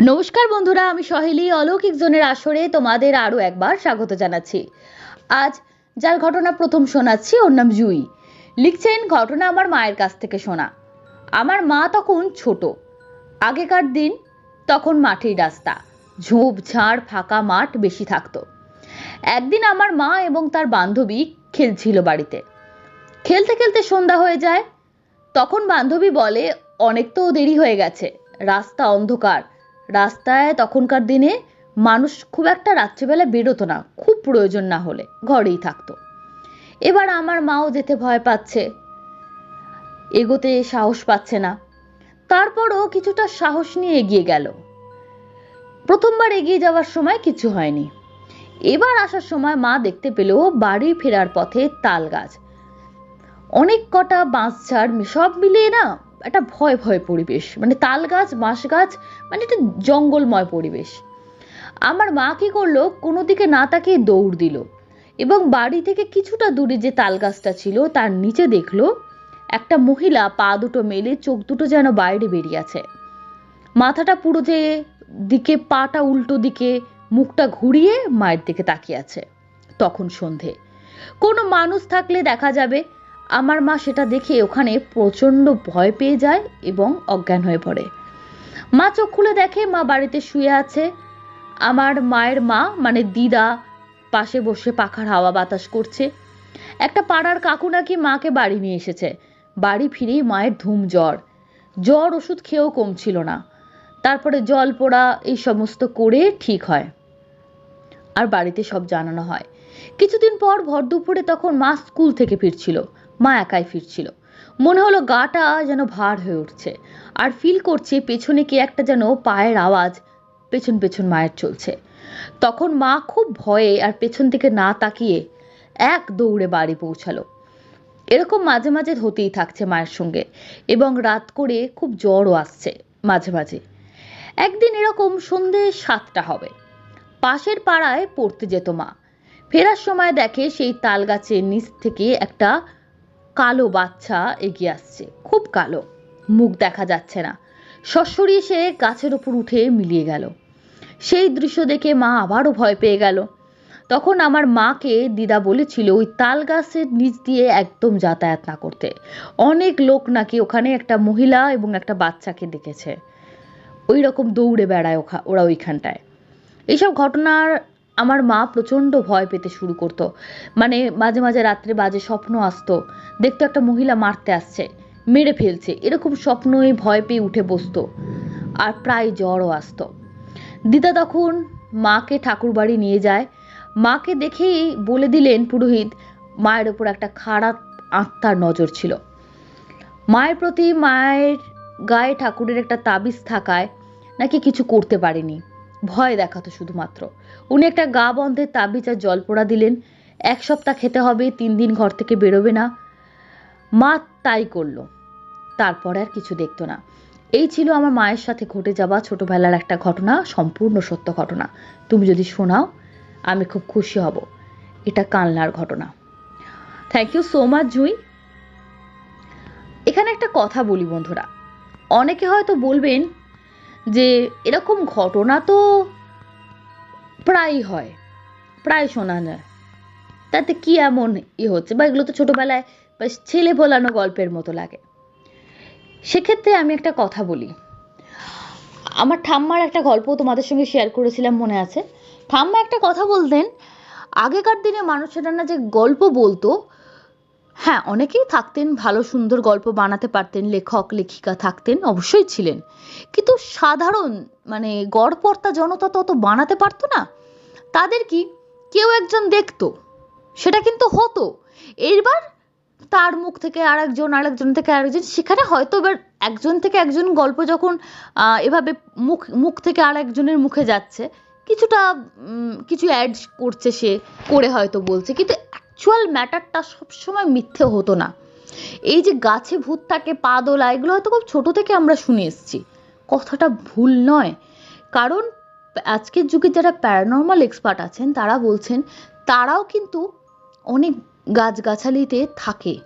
নমস্কার বন্ধুরা, আমি সহেলি, অলৌকিক জোনের আসরে তোমাদের আরও একবার স্বাগত জানাচ্ছি। আজ যার ঘটনা প্রথম শোনাচ্ছি, ওর নাম জুই। লিখছেন, ঘটনা আমার মায়ের কাছ থেকে শোনা। আমার মা তখন ছোট। আগেকার দিন তখন মাটির রাস্তা। ঝোপ, ঝাড়, ফাঁকা মাঠ বেশি থাকতো। একদিন আমার মা এবং তার বান্ধবী খেলছিল বাড়িতে। খেলতে খেলতে সন্ধ্যা হয়ে যায়। তখন বান্ধবী বলে, অনেক তো দেরি হয়ে গেছে। রাস্তা অন্ধকার। রাস্তায় তখনকার দিনে মানুষ খুব একটা রাত্রিবেলা বেরোতো না, খুব প্রয়োজন না হলে ঘরেই থাকতো। এবার আমার মাও যেতে ভয় পাচ্ছে, এগোতে সাহস পাচ্ছে না। তারপরও কিছুটা সাহস নিয়ে এগিয়ে গেল। প্রথমবার এগিয়ে যাওয়ার সময় কিছু হয়নি। এবার আসার সময় মা দেখতে পেল বাড়ি ফেরার পথে তাল গাছ। অনেক কটা বাঁশ ঝাড় সব মিলিয়ে না একটা ভয় ভয় পরিবেশ। মানে তাল গাছ, বাঁশ গাছ মানে একটা জঙ্গলময় পরিবেশ। আমার মা কি করল? কোনো দিকে না তাকিয়ে দৌড় দিল। এবং বাড়ি থেকে কিছুটা দূরে যে তাল গাছটা ছিল, তার নিচে দেখল একটা মহিলা পা দুটো মেলে চোখ দুটো যেন বাইরে বেরিয়ে আছে। মাথাটা পুরো যে দিকে, পাটা উল্টো দিকে, মুখটা ঘুরিয়ে মায়ের দিকে তাকিয়ে আছে। তখন সন্ধে। কোনো মানুষ থাকলে দেখা যাবে আমার মা সেটা দেখে ওখানে প্রচণ্ড ভয় পেয়ে যায় এবং অজ্ঞান হয়ে পড়ে। মা চোখ খুলে দেখে মা বাড়িতে শুয়ে আছে। আমার মায়ের মা মানে দিদা, পাশে বসে পাখার হাওয়া বাতাস করছে। একটা পাড়ার কাকু নাকি মাকে বাড়ি নিয়ে এসেছে। বাড়ি ফিরেই মায়ের ধুম জ্বর। জ্বর ওষুধ খেয়েও কমছিল না। তারপরে জল পোড়া, এই সমস্ত করে ঠিক হয়। আর বাড়িতে সব জানানো হয়। কিছুদিন পর ভর দুপুরে তখন মা স্কুল থেকে ফিরছিল। মা একাই ফিরছিল মনে হলো গাটা যেন ভার হয়ে উঠছে আর ফিল করছে পেছনে কে একটা যেন পায়ের আওয়াজ পেছন পেছন মায়ের চলছে। তখন মা খুব ভয়ে আর পেছন থেকে না তাকিয়ে এক দৌড়ে বাড়ি পৌঁছালো। এরকম মাঝে মাঝে হতেই থাকছে মায়ের সঙ্গে এবং রাত করে খুব জ্বরও আসছে মাঝে মাঝে। একদিন এরকম সন্ধে সাতটা হবে। পাশের পাড়ায় পড়তে যেত মা। ফেরার সময় দেখে সেই তাল গাছের নিচ থেকে একটা কালো বাচ্চা এগিয়ে আসছে। খুব কালো। মুখ দেখা যাচ্ছে না। সস্যরিয়ে সে গাছের ওপর উঠে মিলিয়ে গেল। সেই দৃশ্য দেখে মা আবারও ভয় পেয়ে গেল। তখন আমার মাকে দিদা বলেছিল, ওই তাল গাছের নিচ দিয়ে একদম যাতায়াত না করতে। অনেক লোক নাকি ওখানে একটা মহিলা এবং একটা বাচ্চাকে দেখেছে। ওই রকম দৌড়ে বেড়ায় ওখা, ওরা ওইখানটায়। এইসব ঘটনার আমার মা প্রচণ্ড ভয় পেতে শুরু করতো। মানে মাঝে মাঝে রাত্রে বাজে স্বপ্ন আসতো। দেখতো একটা মহিলা মারতে আসছে, মেরে ফেলছে। এরকম স্বপ্নই ভয় পেয়ে উঠে বসতো। আর প্রায় জ্বরও আসতো। দিদা তখন মাকে ঠাকুর বাড়ি নিয়ে যায়। মাকে দেখেই বলে দিলেন পুরোহিত, মায়ের ওপর একটা খারাপ আত্মার নজর ছিল। মায়ের প্রতি মায়ের গায়ে ঠাকুরের একটা তাবিজ থাকায় নাকি কিছু করতে পারেনি। ভয় দেখাতো শুধুমাত্র। উনি একটা গা বন্ধের তাবিজ আর জল পোড়া দিলেন। এক সপ্তাহ খেতে হবে, তিন দিন ঘর থেকে বেরোবে না। মা তাই করল। তারপরে আর কিছু দেখতো না। এই ছিল আমার মায়ের সাথে ঘটে যাওয়া ছোটবেলার একটা ঘটনা, সম্পূর্ণ সত্য ঘটনা। তুমি যদি শোনাও, আমি খুব খুশি হব। এটা কালনার ঘটনা। Thank you so much Jui. এখানে একটা কথা বলি বন্ধুরা। অনেকে হয়তো বলবেন যে এরকম ঘটনা তো প্রায়ই হয়, প্রায় শোনা যায়। তাতে কি এমন ই হচ্ছে? বা এগুলো তো ছোটবেলায় বা ছেলে ভোলানো গল্পের মতো লাগে। সেক্ষেত্রে আমি একটা কথা বলি। আমার ঠাম্মার একটা গল্প তোমাদের সঙ্গে শেয়ার করেছিলাম মনে আছে। ঠাম্মা একটা কথা বলতেন, আগেকার দিনে মানুষেরা না যে গল্প বলতো হ্যাঁ অনেকেই থাকতেন, ভালো, সুন্দর গল্প বানাতে পারতেন, লেখক, লেখিকা থাকতেন, অবশ্যই ছিলেন। কিন্তু সাধারণ মানে গড়পর্তা জনতা তত বানাতে পারতো না। তাদের কি কেউ একজন দেখতো, সেটা কিন্তু হতো। এইবার তার মুখ থেকে আর একজন আরেকজন থেকে আরেকজন, সেখানে হয়তো এবার একজন থেকে একজন গল্প যখন এভাবে মুখ মুখ থেকে আর একজনের মুখে যাচ্ছে, কিছুটা কিছু অ্যাড করছে সে, করে হয়তো বলছে। কিন্তু অ্যাকচুয়াল ম্যাটারটা সবসময় মিথ্যে হতো না। এই যে গাছে ভূত থাকে, পা দোলা, এগুলো হয়তো খুব ছোটো থেকে আমরা শুনে এসেছি। কথাটা ভুল নয়। কারণ আজকের যুগে যারা প্যারানর্মাল এক্সপার্ট আছেন, তারা বলছেন, তারাও কিন্তু অনেক গাছগাছালিতে থাকে।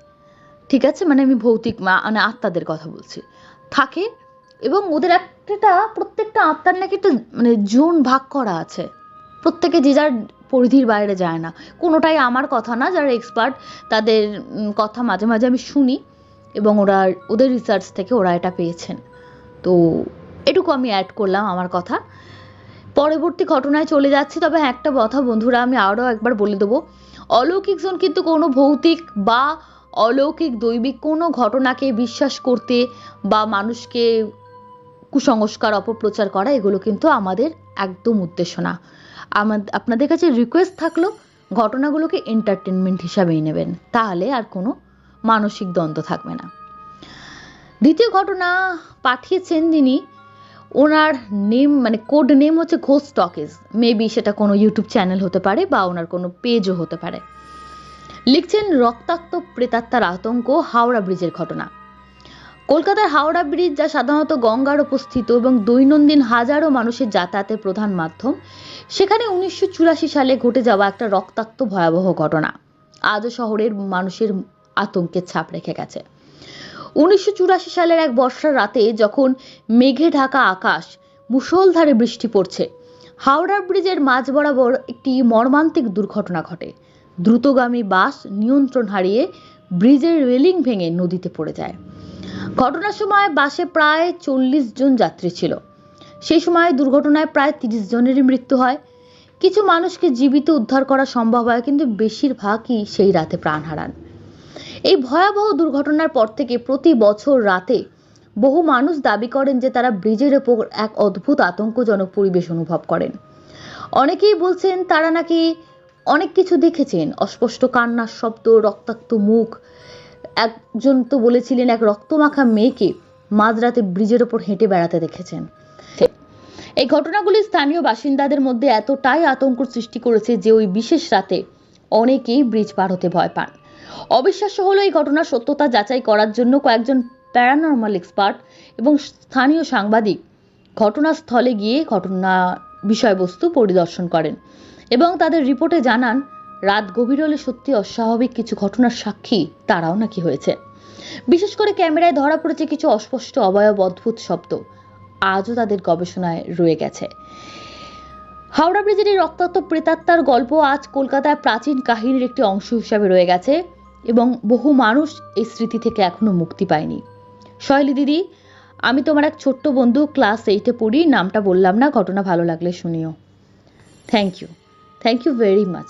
ঠিক আছে? মানে আমি ভৌতিক মানে আত্মাদের কথা বলছি। থাকে এবং ওদের একটা প্রত্যেকটা আত্মার নাকি একটা মানে জোন ভাগ করা আছে। প্রত্যেকে যে যার পরিধির বাইরে যায় না। কোনোটাই আমার কথা না যারা এক্সপার্ট তাদের কথা মাঝে মাঝে আমি শুনি এবং ওরা ওদের রিসার্চ থেকে ওরা এটা পেয়েছেন। তো এটুকু আমি অ্যাড করলাম আমার কথা। পরবর্তী ঘটনায় চলে যাচ্ছি তবে হ্যাঁ, একটা কথা বন্ধুরা আমি আরও একবার বলে দেবো। অলৌকিক জন কিন্তু কোনো ভৌতিক বা অলৌকিক দৈবিক কোনো ঘটনাকে বিশ্বাস করতে বা মানুষকে কুসংস্কার অপপ্রচার করা এগুলো কিন্তু আমাদের একদম উদ্দেশ্য না। আমাদের আপনাদের কাছে রিকোয়েস্ট থাকল, ঘটনাগুলোকে এন্টারটেনমেন্ট হিসাবেই নেবেন। তাহলে আর কোনো মানসিক দ্বন্দ্ব থাকবে না। দ্বিতীয় ঘটনা, পাঠিয়েছেন যিনি, ওনার নেম মানে কোড নেম হচ্ছে ঘোষ টকিজ মেবি সেটা কোনো ইউটিউব চ্যানেল হতে পারে বা ওনার কোনো পেজও হতে পারে। লিখছেন রক্তাক্ত প্রেতাত্মার আতঙ্ক, হাওড়া ব্রিজের ঘটনা। কলকাতার হাওড়া ব্রিজ, যা সাধারণত গঙ্গার উপস্থিত এবং দৈনন্দিন হাজারো মানুষের যাতায়াতের প্রধান মাধ্যম, সেখানে উনিশশো চুরাশি সালে ঘটে যাওয়া একটা রক্তাক্ত ভয়াবহ ঘটনা। আজও শহরের মানুষের আতঙ্কের ছাপ রেখে গেছে। উনিশশো চুরাশি সালের এক বর্ষার রাতে যখন মেঘে ঢাকা আকাশ, মুষলধারে বৃষ্টি পড়ছে, হাওড়া ব্রিজের মাঝ বরাবর একটি মর্মান্তিক দুর্ঘটনা ঘটে। দ্রুতগামী বাস নিয়ন্ত্রণ হারিয়ে ব্রিজের রেলিং ভেঙে নদীতে পড়ে যায়। ঘটনার সময় বাসে প্রায় চল্লিশ জন যাত্রী ছিল। সেই সময় দুর্ঘটনায় প্রায় তিরিশ জনেরই মৃত্যু হয়। কিছু মানুষকে জীবিত উদ্ধার করা সম্ভব হয়, কিন্তু বেশিরভাগই সেই রাতে প্রাণ হারান। এই ভয়াবহ দুর্ঘটনার পর থেকে প্রতি বছর রাতে বহু মানুষ দাবি করেন যে তারা ব্রিজের ওপর এক অদ্ভুত আতঙ্কজনক পরিবেশ অনুভব করেন। অনেকেই বলছেন তারা নাকি অনেক কিছু দেখেছেন, অস্পষ্ট কান্নার শব্দ, রক্তাক্ত মুখ একজন তো বলেছিলেন এক রক্তমাখা মেয়েকে মাঝরাতে ব্রিজের ওপর হেঁটে বেড়াতে দেখেছেন। এই ঘটনাগুলি স্থানীয় বাসিন্দাদের মধ্যে এতটাই আতঙ্ক সৃষ্টি করেছে যে ওই বিশেষ রাতে অনেকেই ব্রিজ পার হতে ভয় পান। অবিশ্বাস্য হলো এই ঘটনার সত্যতা যাচাই করার জন্য কয়েকজন প্যারানর্মাল এক্সপার্ট এবং স্থানীয় সাংবাদিক ঘটনাস্থলে গিয়ে ঘটনা বিষয়বস্তু পরিদর্শন করেন এবং তাদের রিপোর্টে জানান রাত গভীর হলে সত্যি অস্বাভাবিক কিছু ঘটনার সাক্ষী তারাও নাকি হয়েছে। বিশেষ করে ক্যামেরায় ধরা পড়েছে কিছু অস্পষ্ট অবয়ব অদ্ভুত শব্দ। আজও তাদের গবেষণায় রয়ে গেছে। হাওড়া ব্রিজের এই রক্তাক্ত প্রেতাত্মার গল্প আজ কলকাতায় প্রাচীন কাহিনীর একটি অংশ হিসাবে রয়ে গেছে এবং বহু মানুষ এই স্মৃতি থেকে এখনও মুক্তি পায়নি। শৈলী দিদি, আমি তোমার এক ছোট্ট বন্ধু, ক্লাস এইটে পড়ি, নামটা বললাম না, ঘটনা ভালো লাগলে শুনিও। Thank you thank you very much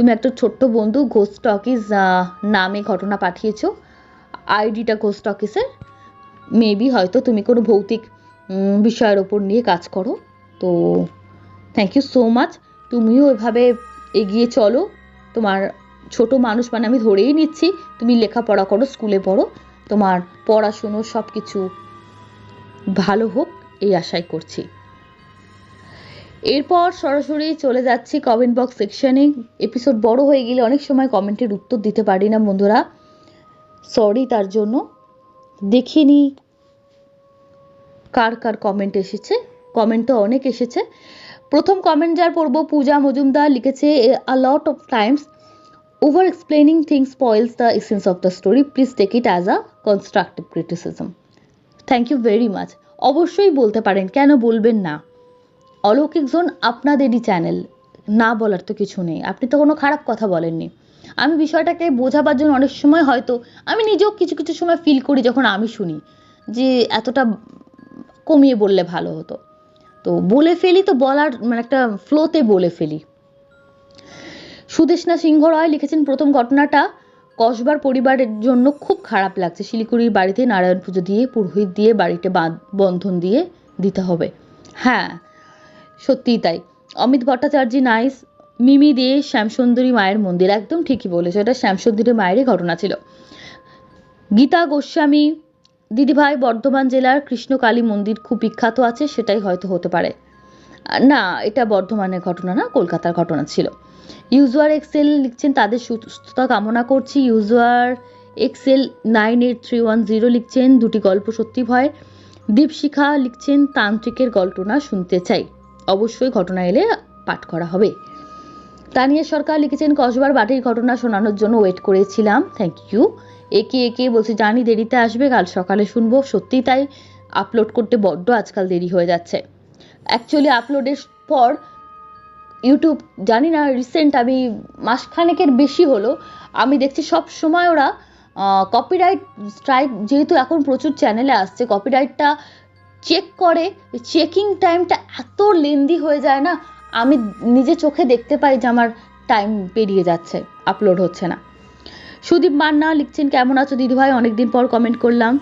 তুমি একটা ছোট্ট বন্ধু ঘোষ টকিজ নামে ঘটনা পাঠিয়েছো। আইডিটা ঘোষ টকিসের মেবি হয়তো তুমি কোনো ভৌতিক বিষয়ের ওপর নিয়ে কাজ করো। তো থ্যাংক ইউ সো মাচ তুমিও এভাবে এগিয়ে চলো। তোমার ছোট মানুষ মানে আমি ধরেই নিচ্ছি, তুমি লেখাপড়া করো, স্কুলে পড়ো। তোমার পড়াশুনো সব কিছু ভালো হোক, এই আশাই করছি। এরপর সরাসরি চলে যাচ্ছি কমেন্ট বক্স সেকশনে এপিসোড বড় হয়ে গেলে অনেক সময় কমেন্টের উত্তর দিতে পারি না বন্ধুরা। সরি তার জন্য। দেখিনি কার কার কমেন্ট এসেছে। কমেন্ট তো অনেক এসেছে। প্রথম কমেন্ট যার পড়ব, পূজা মজুমদার লিখেছে a lot of times over explaining things spoils the essence of the story please take it as a constructive criticism thank you very much অবশ্যই বলতে পারেন, কেন বলবেন না? অলৌকিক জোন আপনাদেরই চ্যানেল না বলার তো কিছু নেই। আপনি তো কোনো খারাপ কথা বলেননি। আমি বিষয়টাকে বোঝাবার জন্য অনেক সময় হয়তো আমি নিজেও কিছু কিছু সময় ফিল করি যখন আমি শুনি যে এতটা কমিয়ে বললে ভালো হতো। তো বলে ফেলি তো বলার মানে একটা ফ্লোতে বলে ফেলি। সুদেশনা সিংহ রয় লিখেছেন, প্রথম ঘটনাটা কসবার পরিবারের জন্য খুব খারাপ লাগছে। শিলিগুড়ির বাড়িতে নারায়ণ পুজো দিয়ে, পুরোহিত দিয়ে, বাড়িতে বন্ধন দিয়ে দিতে হবে। হ্যাঁ সত্যিই তাই। অমিত ভট্টাচার্য, নাইস। মিমি দিয়ে শ্যামসুন্দরী মায়ের মন্দির, একদম ঠিকই বলেছে, এটা শ্যামসুন্দরী মায়েরই ঘটনা ছিল। গীতা গোস্বামী, দিদিভাই বর্ধমান জেলার কৃষ্ণকালী মন্দির খুব বিখ্যাত আছে, সেটাই হয়তো হতে পারে। না, এটা বর্ধমানের ঘটনা না, কলকাতার ঘটনা ছিল। ইউজুয়ার এক্সেল লিখছেন, তাদের সুস্থতা কামনা করছি। User excel nine eight three one zero লিখছেন, দুটি গল্প সত্যি ভয়। দীপশিখা লিখছেন, তান্ত্রিকের ঘটনা শুনতে চাই। অবশ্যই ঘটনা এলে পাঠ করা হবে। তানিয়া সরকার লিখেছেন, কসবার বাটির ঘটনা শোনানোর জন্য ওয়েট করেছিলাম। থ্যাংক ইউ একে একে বলছে, জানি দেরিতে আসবে, কাল সকালে শুনব। সত্যি তাই আপলোড করতে বড্ড আজকাল দেরি হয়ে যাচ্ছে। অ্যাকচুয়ালি আপলোডের পর ইউটিউব জানি না রিসেন্ট আমি মাসখানেকের বেশি হলো। আমি দেখছি সব সময় ওরা কপিরাইট স্ট্রাইক যেহেতু এখন প্রচুর চ্যানেলে আসছে কপিরাইটটা চেক করে চেকিং টাইমটা এত লেন্দি হয়ে যায় না, আমি নিজে চোখে দেখতে পাই যে আমার টাইম পেরিয়ে যাচ্ছে আপলোড হচ্ছে না। সুদীপ মান্না লিখছেন, কেমন আছো দিদিভাই? অনেকদিন পর কমেন্ট করলাম।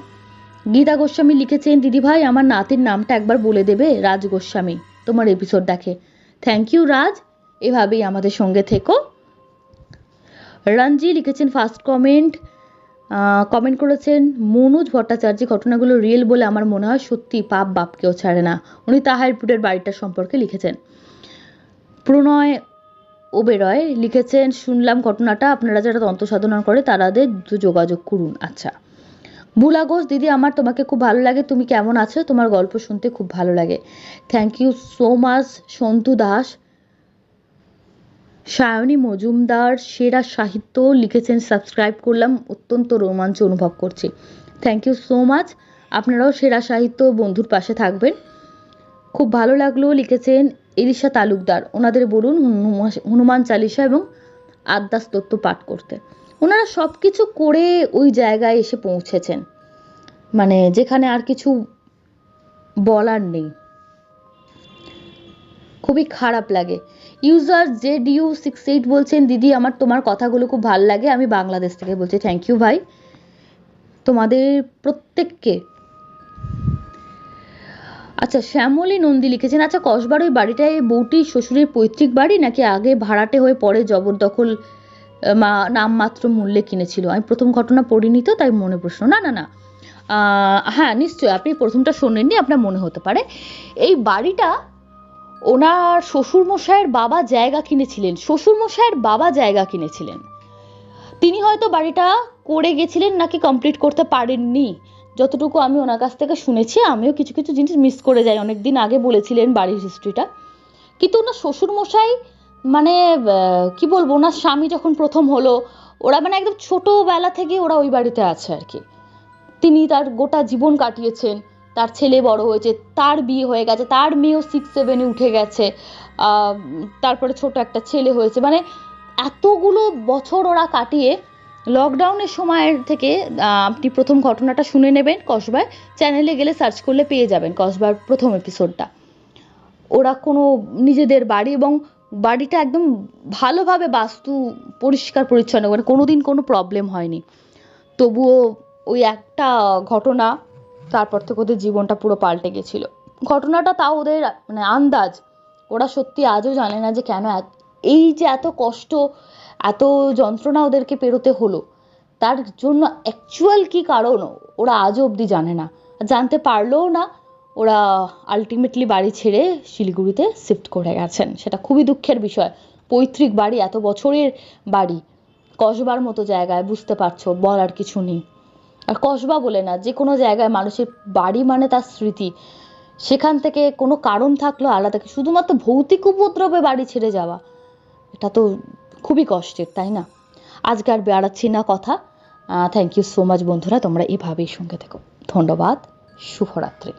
গীতা গোস্বামী লিখেছেন, দিদিভাই, আমার নাতির নামটা একবার বলে দেবে, রাজ গোস্বামী। তোমার এপিসোড দেখে। Thank you Raj. এভাবেই আমাদের সঙ্গে থেকো। রঞ্জি লিখেছেন ফার্স্ট কমেন্ট কমেন্ট করেছেন, মনোজ ভট্টাচার্য, ঘটনাগুলো রিয়েল বলে আমার মনে হয় সত্যি পাপ বাপকেও ছাড়ে না। উনি তাহারপুরের বাড়িটার সম্পর্কে লিখেছেন। প্রণয় ওবেরয় লিখেছেন, শুনলাম ঘটনাটা, আপনারা যারা তন্ত্র সাধনা করে তারাদের যোগাযোগ করুন। আচ্ছা। বুলা ঘোষ, দিদি, আমার তোমাকে খুব ভালো লাগে, তুমি কেমন আছো? তোমার গল্প শুনতে খুব ভালো লাগে। Thank you so much Santu Das. Sayani Majumdar সেরা সাহিত্য লিখেছেন সাবস্ক্রাইব করলাম, অত্যন্ত রোমাঞ্চ অনুভব করছি। থ্যাংক ইউ সো মাচ আপনারাও সেরা সাহিত্য বন্ধুর পাশে থাকবেন। খুব ভালো লাগল লিখেছেন এলিশা তালুকদার। ওনাদের বলুন হনুমান চালিসা এবং আদ্যাস তত্ত্ব পাঠ করতে। ওনারা সব কিছু করে ওই জায়গায় এসে পৌঁছেছেন। মানে যেখানে আর কিছু বলার নেই। খুবই খারাপ লাগে। User Z U six eight বলছেন, দিদি, আমার তোমার কথাগুলো খুব ভালো লাগে, আমি বাংলাদেশ থেকে বলছি থ্যাংক ইউ ভাই। তোমাদের প্রত্যেককে আচ্ছা শ্যামলী নন্দী লিখেছেন আচ্ছা কসবার ওই বাড়িটায় বউটির শ্বশুরের পৈতৃক বাড়ি, নাকি আগে ভাড়াটে হয়ে পরে জবরদখল মা, নামমাত্র মূল্যে কিনেছিল? আমি প্রথম ঘটনা পড়িনি তো, তাই মনে প্রশ্ন। না না না। হ্যাঁ নিশ্চয়ই, আপনি প্রথমটা শোনেননি, আপনার মনে হতে পারে। এই বাড়িটা ওনার শ্বশুরমশাইয়ের বাবা জায়গা কিনেছিলেন, শ্বশুরমশাইয়ের বাবা জায়গা কিনেছিলেন। তিনি হয়তো বাড়িটা করে গেছিলেন নাকি কমপ্লিট করতে পারেননি। যতটুকু আমি ওনার কাছ থেকে শুনেছি, আমিও কিছু কিছু জিনিস মিস করে যাই। অনেক দিন আগে বলেছিলেন বাড়ির হিস্ট্রিটা কিন্তু ওনার শ্বশুরমশাই মানে কি বলব, ওনার স্বামী যখন প্রথম হলো, ওরা মানে একদম ছোটোবেলা থেকে ওরা ওই বাড়িতে আছে আর কি। তিনি তার গোটা জীবন কাটিয়েছেন। তার ছেলে বড় হয়েছে, তার বিয়ে হয়ে গেছে, তার মেয়েও সিক্স সেভেনে উঠে গেছে তারপরে ছোট একটা ছেলে হয়েছে। মানে এতগুলো বছর ওরা কাটিয়ে লকডাউনের সময়ের থেকে আপনি প্রথম ঘটনাটা শুনে নেবেন কসবার। চ্যানেলে গেলে সার্চ করলে পেয়ে যাবেন কসবার প্রথম এপিসোডটা ওরা কোনো নিজেদের বাড়ি এবং বাড়িটা একদম ভালোভাবে বাস্তু, পরিষ্কার, পরিচ্ছন্ন মানে কোনো দিন কোনো প্রবলেম হয়নি। তবুও ওই একটা ঘটনা তারপর থেকে ওদের জীবনটা পুরো পাল্টে গেছিল। ঘটনাটা তাও ওদের মানে আন্দাজ। ওরা সত্যি আজও জানে না যে কেন এই যে এত কষ্ট, এত যন্ত্রণা ওদেরকে পেরোতে হলো, তার জন্য অ্যাকচুয়াল কি কারণ ওরা আজও অবধি জানে না। জানতে পারলেও না, ওরা আলটিমেটলি বাড়ি ছেড়ে শিলিগুড়িতে শিফট করে গেছেন। সেটা খুবই দুঃখের বিষয়। পৈতৃক বাড়ি, এত বছরের বাড়ি, কসবার মতো জায়গায়, বুঝতে পারছ, বলার কিছু নেই। আর কসবা বলে না, যে কোনো জায়গায় মানুষের বাড়ি মানে তার স্মৃতি। সেখান থেকে কোনো কারণ থাকল আলাদা শুধুমাত্র ভৌতিক উপদ্রবে বাড়ি ছেড়ে যাওয়া। এটা তো খুবই কষ্টের, তাই না? আজকে আর বেড়াচ্ছি না কথা। থ্যাংক ইউ সো মাচ বন্ধুরা, তোমরা এভাবেই সঙ্গে থেকো। ধন্যবাদ, শুভরাত্রি।